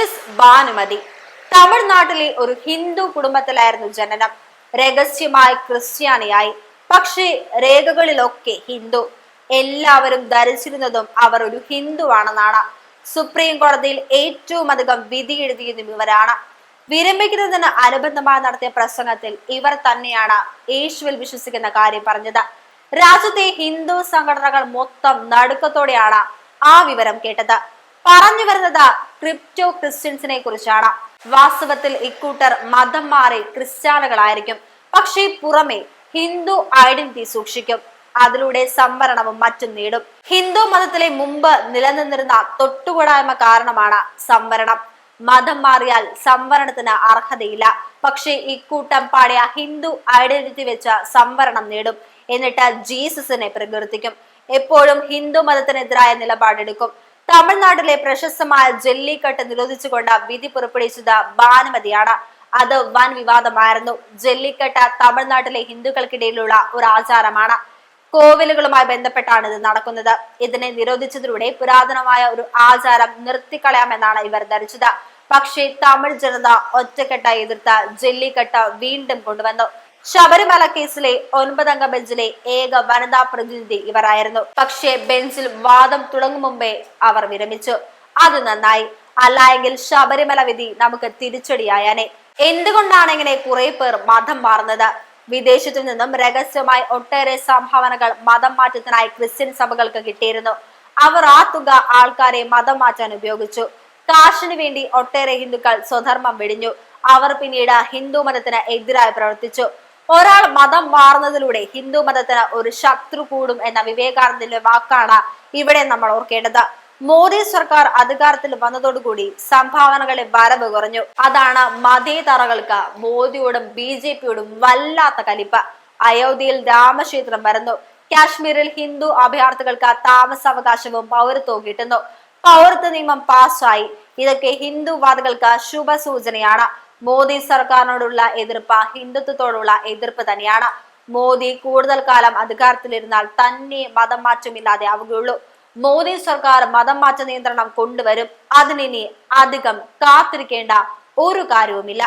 Justice Bhanumathi. തമിഴ്നാട്ടിലെ ഒരു ഹിന്ദു കുടുംബത്തിലായിരുന്നു ജനനം. രഹസ്യമായി ക്രിസ്ത്യാനിയായി. പക്ഷേ രേഖകളിലൊക്കെ ഹിന്ദു. എല്ലാവരും ധരിച്ചിരുന്നതും അവർ ഒരു ഹിന്ദുവാണെന്നാണ്. സുപ്രീം കോടതിയിൽ ഏറ്റവും അധികം വിധി എഴുതിയതും ഇവരാണ്. വിരമിക്കുന്നതിന് അനുബന്ധമായി നടത്തിയ പ്രസംഗത്തിൽ ഇവർ തന്നെയാണ് യേശുവിൽ വിശ്വസിക്കുന്ന കാര്യം പറഞ്ഞത്. രാജ്യത്തെ ഹിന്ദു സംഘടനകൾ മൊത്തം നടുക്കത്തോടെയാണ് ആ വിവരം കേട്ടത്. പറഞ്ഞു വരുന്നത് ക്രിപ്റ്റോ ക്രിസ്ത്യൻസിനെ കുറിച്ചാണ്. വാസ്തവത്തിൽ ഇക്കൂട്ടർ മതം മാറി ക്രിസ്ത്യാനികളായിരിക്കും. പക്ഷേ പുറമെ ഹിന്ദു ഐഡന്റിറ്റി സൂക്ഷിക്കും. അതിലൂടെ സംവരണവും മറ്റും നേടും. ഹിന്ദു മതത്തിലെ മുമ്പ് നിലനിന്നിരുന്ന തൊട്ടുകൂടായ്മ കാരണമാണ് സംവരണം. മതം മാറിയാൽ സംവരണത്തിന് അർഹതയില്ല. പക്ഷേ ഇക്കൂട്ടം പാടിയ ഹിന്ദു ഐഡന്റിറ്റി വെച്ച സംവരണം നേടും. എന്നിട്ട് ജീസസിനെ പ്രകീർത്തിക്കും. എപ്പോഴും ഹിന്ദു മതത്തിനെതിരായ നിലപാടെടുക്കും. തമിഴ്നാട്ടിലെ പ്രശസ്തമായ ജല്ലിക്കെട്ട് നിരോധിച്ചുകൊണ്ട് വിധി പുറപ്പെടുവിച്ചത് ഭാനുമതിയാണ്. അത് വൻ വിവാദമായിരുന്നു. ജല്ലിക്കെട്ട് തമിഴ്നാട്ടിലെ ഹിന്ദുക്കൾക്കിടയിലുള്ള ഒരു ആചാരമാണ്. കോവിലുകളുമായി ബന്ധപ്പെട്ടാണ് ഇത് നടക്കുന്നത്. ഇതിനെ നിരോധിച്ചതിലൂടെ പുരാതനമായ ഒരു ആചാരം നിർത്തിക്കളയാമെന്നാണ് ഇവർ ധരിച്ചത്. പക്ഷേ തമിഴ് ജനത ഒറ്റക്കെട്ടായി എതിർത്ത ജെല്ലിക്കെട്ട് വീണ്ടും കൊണ്ടുവന്നു. ശബരിമല കേസിലെ ഒൻപതംഗ ബെഞ്ചിലെ ഏക വനിതാ പ്രതിനിധി ഇവരായിരുന്നു. പക്ഷേ ബെഞ്ചിൽ വാദം തുടങ്ങും മുമ്പേ അവർ വിരമിച്ചു. അത് നന്നായി. അല്ലായെങ്കിൽ ശബരിമല വിധി നമുക്ക് തിരിച്ചടിയായാനെ. എന്തുകൊണ്ടാണ് ഇങ്ങനെ കുറെ പേർ മതം മാറുന്നത്? വിദേശത്തു നിന്നും രഹസ്യമായി ഒട്ടേറെ സംഭാവനകൾ മതം മാറ്റത്തിനായി ക്രിസ്ത്യൻ സഭകൾക്ക് കിട്ടിയിരുന്നു. അവർ ആ തുക ആൾക്കാരെ മതം മാറ്റാൻ ഉപയോഗിച്ചു. കാശിനു വേണ്ടി ഒട്ടേറെ ഹിന്ദുക്കൾ സ്വധർമ്മം വെടിഞ്ഞു. അവർ പിന്നീട് ഹിന്ദു മതത്തിന് എതിരായി പ്രവർത്തിച്ചു. ഒരാൾ മതം മാറുന്നതിലൂടെ ഹിന്ദു മതത്തിന് ഒരു ശത്രു കൂടും എന്ന വിവേകാനന്ദന്റെ വാക്കാണ് ഇവിടെ നമ്മൾ ഓർക്കേണ്ടത്. മോദി സർക്കാർ അധികാരത്തിൽ വന്നതോടുകൂടി സംഭാവനകളെ വരവ് കുറഞ്ഞു. അതാണ് മതേതറകൾക്ക് മോദിയോടും ബി ജെ പിയോടും വല്ലാത്ത കലിപ്പ്. അയോധ്യയിൽ രാമക്ഷേത്രം വരുന്നു. കാശ്മീരിൽ ഹിന്ദു അഭയാർത്ഥികൾക്ക് താമസാവകാശവും പൗരത്വവും കിട്ടുന്നു. പൗരത്വ നിയമം പാസ്സായി. ഇതൊക്കെ ഹിന്ദുവാദികൾക്ക് ശുഭസൂചനയാണ്. മോദി സർക്കാരിനോടുള്ള എതിർപ്പ് ഹിന്ദുത്വത്തോടുള്ള എതിർപ്പ് തന്നെയാണ്. മോദി കൂടുതൽ കാലം അധികാരത്തിലിരുന്നാൽ തന്നെ മതം മാറ്റമില്ലാതെ ആവുകയുള്ളൂ. മോദി സർക്കാർ മതം മാറ്റ നിയന്ത്രണം കൊണ്ടുവരും. അതിനി അധികം കാത്തിരിക്കേണ്ട ഒരു കാര്യവുമില്ല.